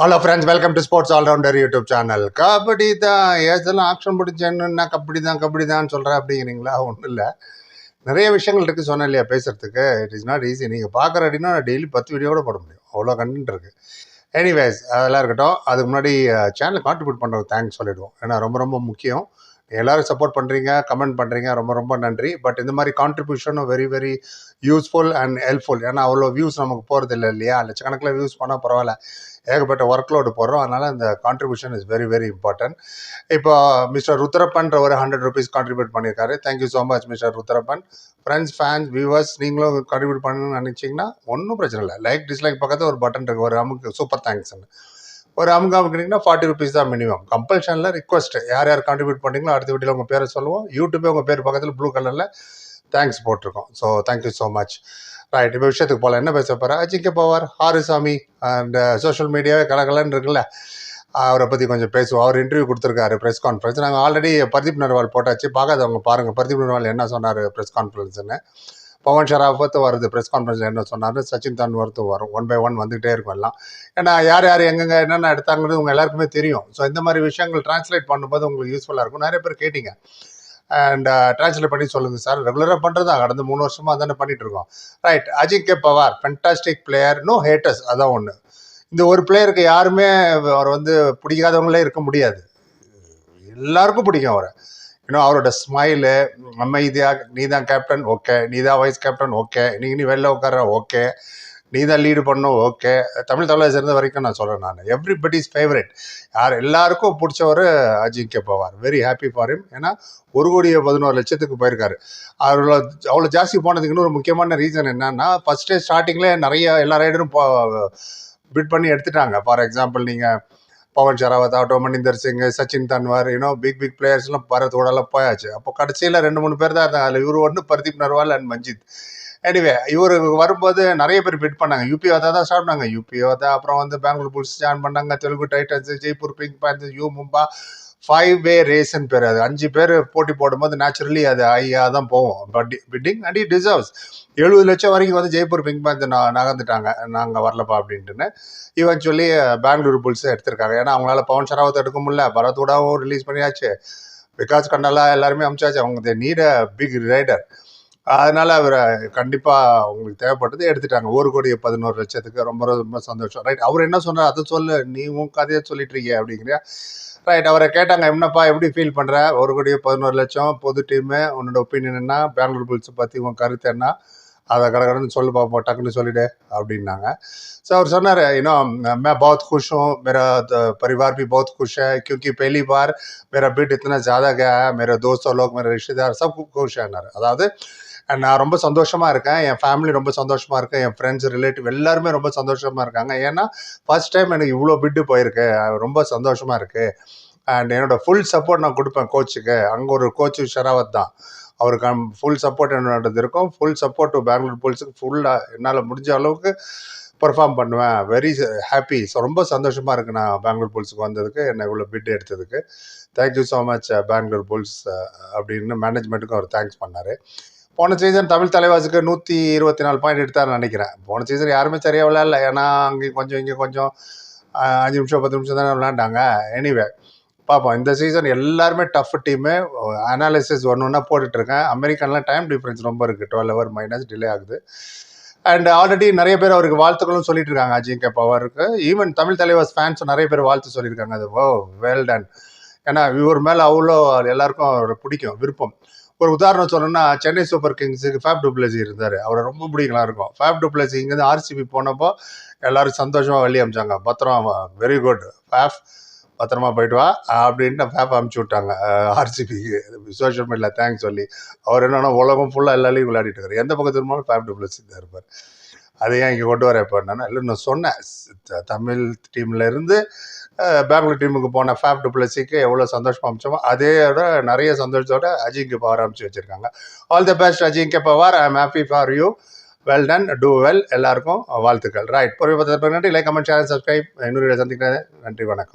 Hello friends welcome to sports allrounder YouTube channel kabaddi தான். ஏதெல்லாம் option பிடிச்சேன்னா kabaddi தான் கபடி தான் சொல்கிறேன் அப்படிங்கிறீங்களா? ஒன்றும் இல்லை. நிறைய விஷயங்கள் இருக்குது சொன்னேன் இல்லையா பேசுகிறதுக்கு இட் இஸ் நாட் ஈஸி நீங்கள் பார்க்குற அப்படின்னா நான் டெய்லி பத்து வீடியோ கூட போட முடியும். அவ்வளோ கண்டென்ட் இருக்குது எனிவேஸ் அதெல்லாம் இருக்கட்டும். அதுக்கு முன்னாடி சேனலை கான்ட்ரிபியூட் பண்ணுறது தேங்க்ஸ் சொல்லிவிடுவோம் ஏன்னா ரொம்ப ரொம்ப முக்கியம். எல்லோரும் சப்போர்ட் பண்ணுறீங்க கமெண்ட் பண்ணுறீங்க ரொம்ப ரொம்ப நன்றி. பட் இந்த மாதிரி கான்ட்ரிபியூஷனும் very very useful and helpful ஏன்னா அவ்வளோ வியூஸ் நமக்கு போகிறது இல்லை இல்லையா? லட்சக்கணக்கில் வியூஸ் பண்ணால் பரவாயில்ல. ஏகப்பட்ட ஒர்க் லோடு போடுறோம். அதனால் இந்த contribution is very very important இப்போ மிஸ்டர் ருத்ரப்பன்ற ஒரு ஹண்ட்ரட் ருபீஸ் கான்ட்ரிபியூட் பண்ணியிருக்காரு. Thank you so much mister Rudrappan. Friends fans viewers நீங்களும் கான்ட்ரிபியூட் பண்ணணும்னு நினச்சிங்கன்னா ஒன்றும் பிரச்சனை இல்லை. லைக் டிஸ்லைக் பக்கத்தில் ஒரு பட்டன் இருக்குது ஒரு அமுக்கு சூப்பர் தேங்க்ஸ்ன்னு ஒரு அமுக்கு அமுக்குனீங்கன்னா ஃபார்ட்டி ருபீஸ் தான் மினிமம் கம்பல்ஷனில் ரிக்வஸ்ட் யார் யார் கான்ட்ரிபியூட் பண்ணீங்களோ அடுத்த வீட்டில் உங்கள் பேரை சொல்லுவோம். யூடியூபே உங்கள் பேர் பக்கத்தில் ப்ளூ கலரில் தேங்க்ஸ் போட்டிருக்கோம். So thank you so much right இப்போ விஷயத்துக்கு போகலாம் என்ன பேச போகிறேன் அஜிங்க பவார். ஹாரிசாமி அண்ட் சோஷியல் மீடியாவே கலகலன்னு இருக்குல்ல. அவரை பற்றி கொஞ்சம் பேசுவோம். அவர் இன்டர்வியூ கொடுத்துருக்காரு ப்ரெஸ் கான்ஃபரன்ஸ் நாங்கள் ஆல்ரெடி பிரதீப் நர்வால் போட்டாச்சு. பார்க்காதவங்க பாருங்கள் பிரதீப் நர்வால் என்ன சொன்னார் ப்ரெஸ் கான்ஃபரன்ஸ்னு பவன் ஷராஃபத்து வருது ப்ரெஸ் கான்ஃபரன்ஸில் என்ன சொன்னார் சச்சின் தன்வர்த்தும் வரும். ஒன் பை ஒன் வந்துகிட்டே இருக்கும் எல்லாம். ஏன்னா யார் யார் எங்கெங்க என்னென்ன எடுத்தாங்கன்னு உங்கள் எல்லாருக்குமே தெரியும். ஸோ இந்த மாதிரி விஷயங்கள் டிரான்ஸ்லேட் பண்ணும்போது உங்களுக்கு யூஸ்ஃபுல்லாக இருக்கும். நிறைய பேர் கேட்டிங்க. அண்ட் டிரான்ஸ்லேட் பண்ணி சொல்லுங்கள் சார் ரெகுலராக பண்ணுறதா கடந்த மூணு வருஷமாக தானே பண்ணிகிட்ருக்கோம் இருக்கோம். Right Ajinkya Pawar fantastic player no haters அதான் ஒன்று இந்த ஒரு பிளேயருக்கு யாருமே அவர் வந்து பிடிக்காதவங்களே இருக்க முடியாது. எல்லாருக்கும் பிடிக்கும் அவரை. இன்னும் அவரோட ஸ்மைலு அமைதியாக நீ தான் கேப்டன் ஓகே நீ தான் வைஸ் கேப்டன் ஓகே நீங்கள் நீ வெளில உட்கார ஓகே நீ தான் லீடு பண்ணும் ஓகே தமிழ் தலைவர் சேர்ந்த வரைக்கும் நான் சொல்கிறேன் நான். எவ்ரிபடிஸ் ஃபேவரட் யார் எல்லாருக்கும் பிடிச்சவர் Ajinkya Pawar. Very happy for him ஏன்னா ஒரு கோடியே பதினோரு லட்சத்துக்கு போயிருக்காரு. அவ்வளோ அவ்வளோ ஜாஸ்தி போனதுக்கு இன்னொரு முக்கியமான ரீசன் என்னன்னா ஃபஸ்ட்டே ஸ்டார்டிங்கில் நிறைய எல்லா ரைடரும் பிட் பண்ணி எடுத்துட்டாங்க. ஃபார் எக்ஸாம்பிள் நீங்கள் பவன் ஷராவத் ஆகட்டும் Maninder Singh Sachin Tanwar you know big big பிளேயர்ஸ்லாம் பரத்தோடலாம் போயாச்சு. அப்போ கடைசியில் ரெண்டு மூணு பேர் தான் இருந்தாங்க. அதில் இவர் ஒன்று பர்தீப் நர்வால் அண்ட் மஞ்சித் எனிவே இவர் வரும்போது நிறைய பேர் பிட் பண்ணாங்க. யூபிஓ வதா தான் ஸ்டார்ட் பண்ணாங்க யூபிஓ தான் அப்புறம் வந்து பெங்களூர் புல்ஸ் ஜாயின் பண்ணாங்க. Telugu Titans Jaipur Pink Panthers U Mumba five way ரேஸ்ன்னு பேர் அது. அஞ்சு பேர் போட்டி போடும்போது நேச்சுரலி அது ஹையாக தான் போவோம். But bidding and it deserves எழுபது லட்சம் வரைக்கும் வந்து ஜெய்ப்பூர் பிங்க் பேந்தர் நான் நகர்ந்துட்டாங்க. நாங்கள் வரலப்பா அப்படின்ட்டுன்னு. இவன்ச்சுவலி பெங்களூர் புல்ஸ் எடுத்திருக்காங்க. ஏன்னா அவங்களால பவன் ஷராவத் எடுக்க முடியல. பரத்தோடாவும் ரிலீஸ் பண்ணியாச்சு. விகாஸ் கண்டாலா எல்லாருமே அமிச்சாச்சு. அவங்க நீட பிக் ரைடர் அதனால அவர் கண்டிப்பாக உங்களுக்கு தேவைப்பட்டது எடுத்துட்டாங்க ஒரு கோடி பதினோரு லட்சத்துக்கு ரொம்ப ரொம்ப சந்தோஷம் ரைட் அவர் என்ன சொன்னார் அதை சொல்லு நீ உன் கதையை சொல்லிட்டு இருக்கிய அப்படிங்கிறியா ரைட் அவரை கேட்டாங்க என்னப்பா எப்படி ஃபீல் பண்ணுற ஒரு கோடி பதினோரு லட்சம் பொது டீமு உன்னோட ஒப்பீனியன் என்ன பெங்களூர் புல்ஸ் பற்றி உன் கருத்து என்ன அதை கடகடன்னு சொல்லு பார்ப்போம் டக்குன்னு சொல்லிடு அப்படின்னாங்க ஸோ அவர் சொன்னார் இன்னும் मैं बहुत खुश हूँ मेरा परिवार भी बहुत खुश है क्योंकि पहली बार मेरा बिट इतना ज़्यादा गया है मेरे दोस्तों लोग मेरे रिश्तेदार सब खुश है அதாவது நான் ரொம்ப சந்தோஷமாக இருக்கேன். என் ஃபேமிலி ரொம்ப சந்தோஷமாக இருக்கேன் என் ஃப்ரெண்ட்ஸ் ரிலேட்டிவ் எல்லாருமே ரொம்ப சந்தோஷமாக இருக்காங்க. ஏன்னா ஃபர்ஸ்ட் டைம் எனக்கு இவ்வளோ பிட்டு போயிருக்கு. ரொம்ப சந்தோஷமாக இருக்குது அண்ட் என்னோட ஃபுல் சப்போர்ட் நான் கொடுப்பேன் கோச்சுக்கு அங்கே ஒரு கோச்சு ஷராவத் தான். அவருக்கு ஃபுல் சப்போர்ட் என்னோடது இருக்கும். ஃபுல் சப்போர்ட் டு பெங்களூர் புல்ஸுக்கு ஃபுல்லாக என்னால் முடிஞ்ச அளவுக்கு பர்ஃபார்ம் பண்ணுவேன். வெரி ஹாப்பி ஸோ ரொம்ப சந்தோஷமாக இருக்குது நான் பெங்களூர் புல்ஸுக்கு வந்ததுக்கு. என்னை இவ்வளோ பிட் எடுத்ததுக்கு. Thank you so much Bengaluru Bulls அப்படின்னு மேனேஜ்மெண்ட்டுக்கும் அவர் தேங்க்ஸ் பண்ணார். போன சீசன் தமிழ் தலைவாசுக்கு நூற்றி இருபத்தி நாலு பாயிண்ட் எடுத்தார்னு நினைக்கிறேன். போன சீசன் யாருமே சரியாக விளையாடல. ஏன்னா அங்கே கொஞ்சம் இங்கே கொஞ்சம் அஞ்சு நிமிஷம் பத்து நிமிஷம் தானே விளையாண்டாங்க. எனிவே பார்ப்போம் இந்த சீசன் எல்லாருமே டஃப் டீமு அனாலிசிஸ் ஒன்று ஒன்றா போட்டுட்ருக்கேன். அமெரிக்கன்லாம் டைம் டிஃப்ரென்ஸ் ரொம்ப இருக்குது டுவெல் ஹவர் மைனஸ் டிலே ஆகுது. அண்ட் ஆல்ரெடி நிறைய பேர் அவருக்கு வாழ்த்துக்களும் சொல்லிட்டு இருக்காங்க அஜிங்க பவருக்கு. ஈவன் தமிழ் தலைவாஸ் ஃபேன்ஸும் நிறைய பேர் வாழ்த்து சொல்லியிருக்காங்க. அது ஓ வெல் டன் ஏன்னா இவர் மேலே அவ்வளோ எல்லாருக்கும் அவரை பிடிக்கும் விருப்பம். ஒரு உதாரணம் சொல்லணும்னா சென்னை சூப்பர் கிங்ஸுக்கு ஃபேப் டூப்ளசி இருந்தார். அவரை ரொம்ப பிடிக்கலாம் இருக்கும் ஃபேப் டூப்ளசி இங்கேருந்து ஆர்சிபி போனப்போ எல்லாரும் சந்தோஷமாக வெளியே அமிச்சாங்க. பத்திரம் வெரி குட் ஃபேப் பத்திரமா போயிட்டு வா அப்படின்ட்டு ஃபேப் அமுச்சு விட்டாங்க ஆர்சிபிக்கு சோஷியல் மீடியாவில் தேங்க்ஸ் சொல்லி. அவர் என்னன்னா உலகம் ஃபுல்லாக எல்லாரையும் விளையாடிட்டு இருக்காரு. எந்த பக்கத்து இருந்தாலும் ஃபேப் டூப்ளசி தான் இருப்பார். அதை ஏன் இங்கே கொண்டு வர இப்போ என்னன்னா இல்லை நான் சொன்னேன். தமிழ் டீம்லேருந்து இருந்து பெங்களூர் டீமுக்கு போன ஃபேப் டுப்ளஸிக்கு எவ்வளோ சந்தோஷமாக அமிச்சோமோ அதோட நிறைய சந்தோஷத்தோட அஜிங்கே பவர் அமிச்சு வச்சுருக்காங்க. All the best Ajinkya Pawar I am happy for you well done do well எல்லாருக்கும் வாழ்த்துக்கள். ரைட் பொறுப்பு நன்றி லைக் கமெண்ட் சேனல் சப்ஸ்கிரைப் இன்னொரு சந்திக்கிறேன். நன்றி வணக்கம்.